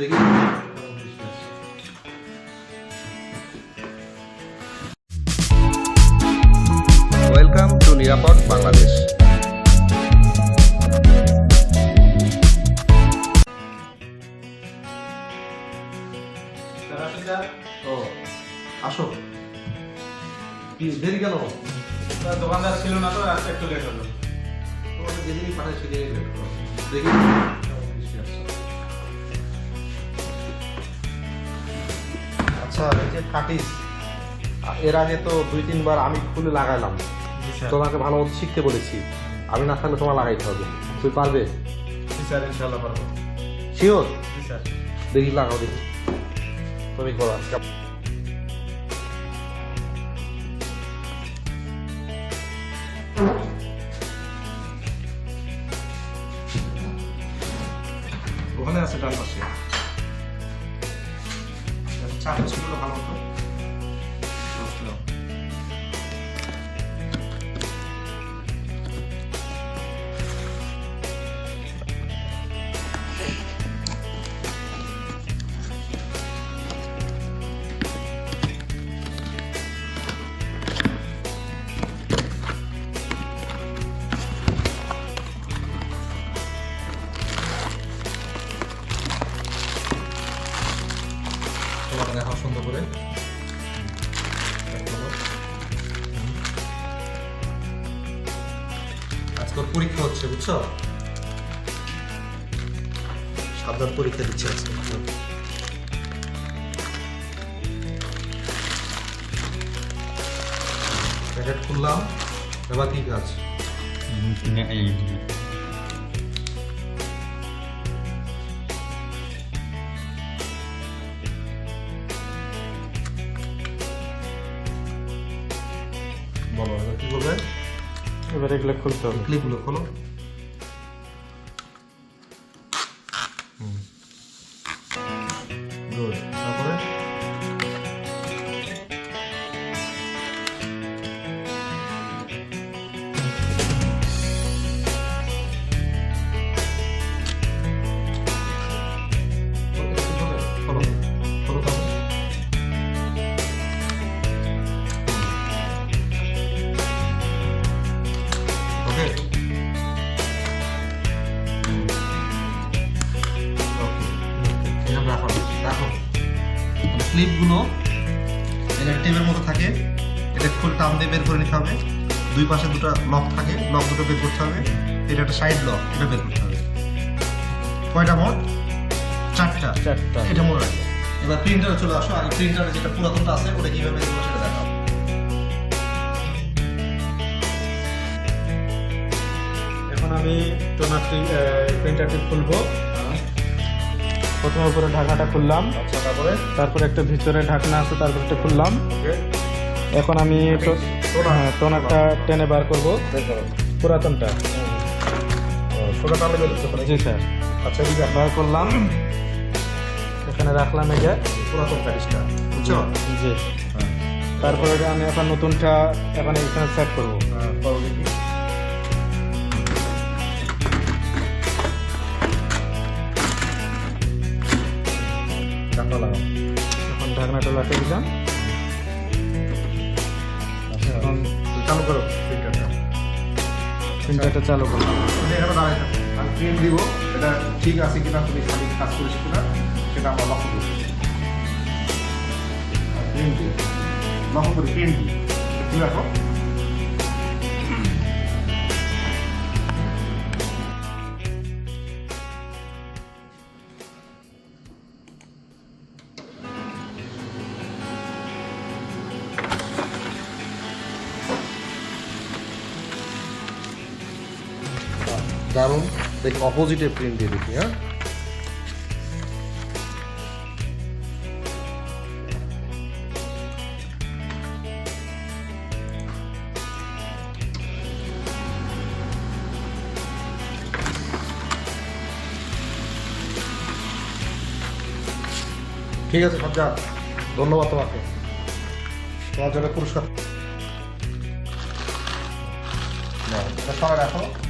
দেখি। Welcome to নিরাপদ বাংলাদেশ ও আসো। কি দেরি কেন? দোকানদার ছিল না তো রাস্তা একটু লেট হলো। তোমাকে যেদিনই পাঠায় সেদিনই লেট করো দেখি। এই যে কাটিস এর আগে তো দুই তিনবার আমি খুলে লাগাইলাম। তোমাকে ভালো মতো শিখতে বলেছি। আমি না থাকলে তোমার লাগাইতে হবে। তুই পারবে? স্যার ইনশাল্লাহ পারব। Sure sir. দেখি লাগাও দেখি। তুমি করো ওখানে আছে ডান পাশে। চাপ ছিল ভালো মতো বুঝলাম। সুন্দর করে। আজকের পরীক্ষা হচ্ছে, বুঝছ? সাবধান পরীক্ষা দিচ্ছে আজকে প্যাকেট খুললাম, এবার কি কাজ? বলো এবার কি করবে এবার এগুলো খুলতে হবে। ক্লিপগুলো খোলো। ক্লিপগুলো এটা টেপের মতো থাকে। এটা ফুল টান দিয়ে বের করে নিতে হবে। দুই পাশে দুটো লক থাকে লক দুটো বের করতে হবে। এটা একটা সাইড লক এটা বের করতে হবে। কয়টা মোট? চারটা। চারটা। এটা মনে রাখবে। এবার প্রিন্টারে চলে আসো। আগে প্রিন্টারে যেটা পুরাতনটা আছে ওটা কীভাবে সেটা দেখাও। এখন আমি টোনারটি প্রিন্টারটি খুলবো। প্রথমে উপরে ঢাকাটা খুললাম। তারপরে তারপরে একটা ভিতরে ঢাকনা আছে তারপর একটা খুললাম। এখন আমি। হ্যাঁ, টোনারটা টেনে বার করব। পুরাতনটা। জি স্যার। আচ্ছা বার করলাম। এখানে রাখলাম এই যে। পুরাতন প্যারিসটা বুঝছ? জি। তারপরে আমি এখন নতুনটা এখন এখানে সেট করব ঢাকনা লাগাও। এখন ঢাকনাটা লাটে দিলাম। আচ্ছা। এখন চালু করো। প্রিন্টারটা প্রিন্টারটা চালু তুমি এখানে দাঁড়াই আমি প্রিন্ট দিব এটা ঠিক আছে কিনা তুমি খালি কাজ করিস কিনা সেটা আমরা লক্ষ্য করি। প্রিন্ট লক্ষ্য করি প্রিন্ট দিই রাখো। দারুণ। দেখি অপোজিটে প্রিন্ট দিয়ে দেখি হ্যাঁ? ঠিক আছে, সজ্জা। ধন্যবাদ তোমাকে। তোমার জন্য পুরস্কার। রাখো।